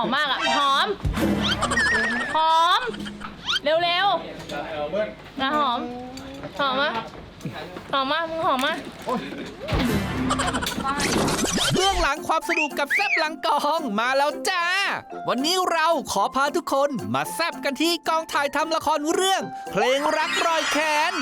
หอมมากอะหอม หอม เร็วๆนะหอม หอมมะหอมมากมึงหอมมาก เบื้องหลังความสนุกกับแซบหลังกองมาแล้วจ้า วันนี้เราขอพาทุกคนมาแซบกันที่กองถ่ายทำละครเรื่อง เพลงรักรอยแค้น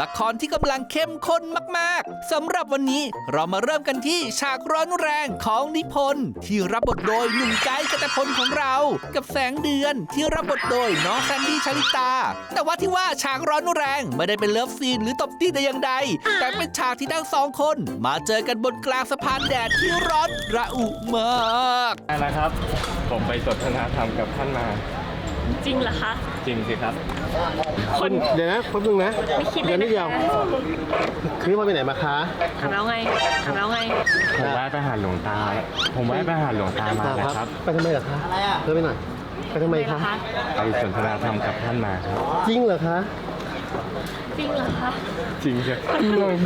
ละครที่กำลังเข้มข้นมากๆสำหรับวันนี้เรามาเริ่มกันที่ฉากร้อนแรงของนิพนธ์ที่รับบทโดยหนุ่มไกด์กตพลของเรา กับแสงเดือนที่รับบทโดยน้องแซนดี้ชลิตา แต่ว่าที่ว่าฉากร้อนแรงไม่ได้เป็นเลิฟซีนหรือตบตีแต่อย่างใดแต่เป็นฉากที่ทั้งสองคนมาเจอกันบนกลางสะพานแดดที่ร้อนระอุมากได้แล้วครับ ผมไปสนทนาธรรมกับท่านมา จริงเหรอคะ จริงสิครับ คนเดี๋ยวนะแป๊บนึงนะไม่คิดเลยเดี๋ยวนิดเดียวนะคะนี่ว่าไปไหนมาคะ ถามแล้วไงถามแล้วไง ผมแวะไปหาหลวงตา ผมแวะไปหาหลวงตามาแล้วครับ ไปทำไมเหรอคะอะไรอะเธอไปหน่อย ไปทำไมคะ ไปสนทนาธรรมกับท่านมาครับ จริงเหรอคะ จริงเหรอคะจริงใช่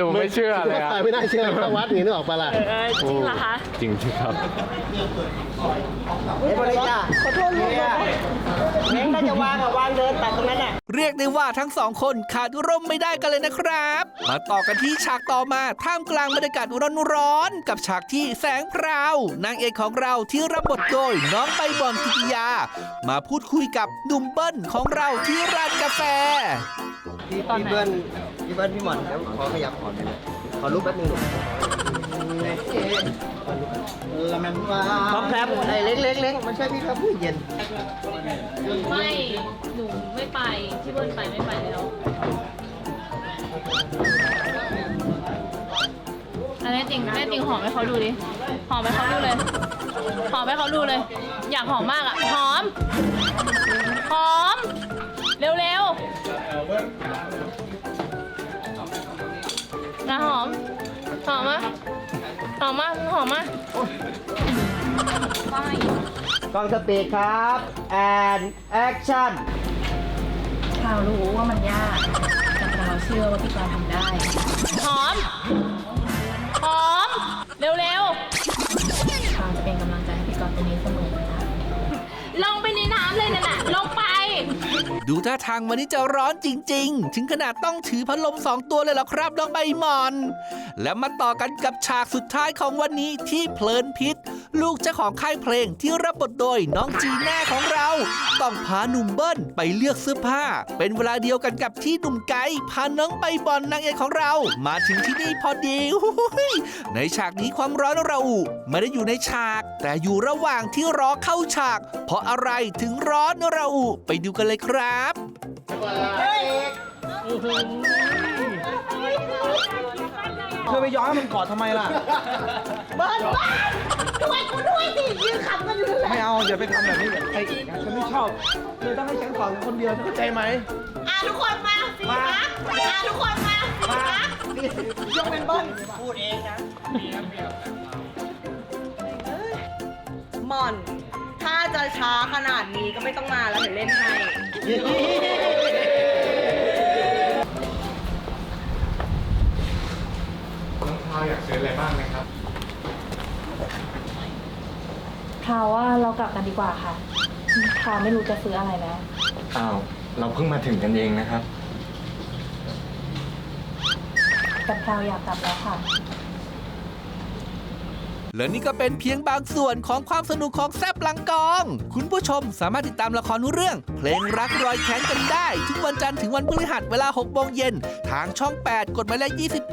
ดูไม่เชื่อเลยครับไม่ได้เชื่อเข้าวัดอย่างนี้นึกออกปะล่ะเออจริงเหรอคะจริงสิครับเฮ้ยบริจาคขอโทษลูกนะเม้งถ้าจะวางอะวางเดินตัดตรงนั้นอะเรียกได้ว่าทั้งสองคนขาดร่มไม่ได้กันเลยนะครับ มาต่อกันที่ฉากต่อมาท่ามกลางบรรยากาศร้อนๆกับฉากที่แสงพราวนางเอกของเราที่รับบทโดยน้องใบบอนกิติยา มาพูดคุยกับหนุ่มเบิ้ลของเราที่ร้านกาแฟ พี่พี่เบิ้ลพี่เบิ้ลพี่หมอนเดี๋ยวขอขยับขอหน่อยขอรูปแป๊บนึงหนูละมันว่าพร้อมครับไอ้เล็กเล็กเล็กมันใช่พี่ครับผู้เย็นไม่ หนูไม่ไป ที่เบิ้ลไปไม่ไปแล้ว อันนี้จริงแม่จริงหอมให้เขาดูดิ หอมให้เขาดูเลย หอมให้เขาดูเลย อยากหอมมากอะหอม หอม เร็วๆนะหอม หอมมะหอมมากหอมมากกล้องสปีดครับ and action พราวรู้ว่ามันยากแต่พราวเชื่อว่าพี่กรณ์ทำได้ หอม หอม เร็วพราวจะเป็นกำลังใจให้พี่กรณ์ตรงนี้เสมอ ดูท่าทางวันนี้จะร้อนจริง ๆ ถึงขนาดต้องถือพัดลมสองตัวเลยเหรอครับน้องใบหมอน และมาต่อกันกับฉากสุดท้ายของวันนี้ที่เพลินพิษ ลูกเจ้าของค่ายเพลงที่รับบทโดยน้องจีน่าของเรา ต้องพาหนุ่มเบิ้ลไปเลือกเสื้อผ้า เป็นเวลาเดียวกันกับที่หนุ่มไก่พาน้องใบบอลนางเอกของเรา มาถึงที่นี่พอดีหูยในฉากนี้ความร้อนระอุไม่ได้อยู่ในฉาก แต่อยู่ระหว่างที่รอเข้าฉาก เพราะอะไรถึงร้อนระอุไปดูกันเลยครับเธอไปย้อนให้มันกอดทำไมล่ะ เบิ้ล อาอย่าไปทำแบบนี้กับใครอีกนะฉันไม่ชอบเธอต้องให้ฉันกอดคนเดียวเธอเข้าใจไหม อะทุกคนมาสิคะอะทุกคนมาสิคะยกเป็นเบิ้ลพูดเองนะหม่อน ถ้าจะช้าขนาดนี้ก็ไม่ต้องมาแล้วเดี๋ยวเล่นให้ น้องพาวอยากซื้ออะไรบ้างไหมครับ พราวว่าเรากลับกันดีกว่าค่ะพราวไม่รู้จะซื้ออะไรแล้ว อ้าว เราเพิ่งมาถึงกันเองนะครับ แต่พราวอยากกลับแล้วค่ะ และนี่ก็เป็นเพียงบางส่วนของความสนุกของแซบหลังกอง คุณผู้ชมสามารถติดตามละครเรื่อง เพลงรักรอยแค้นกันได้ ทุกวันจันทร์ถึงวันพฤหัสเวลา6โมงเย็นทางช่อง 8 กดหมายเลข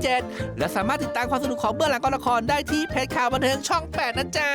27 และสามารถติดตามความสนุกของเบื้องหลังกองละครได้ที่เพจข่าวบันเทิงช่อง 8 นะจ๊ะ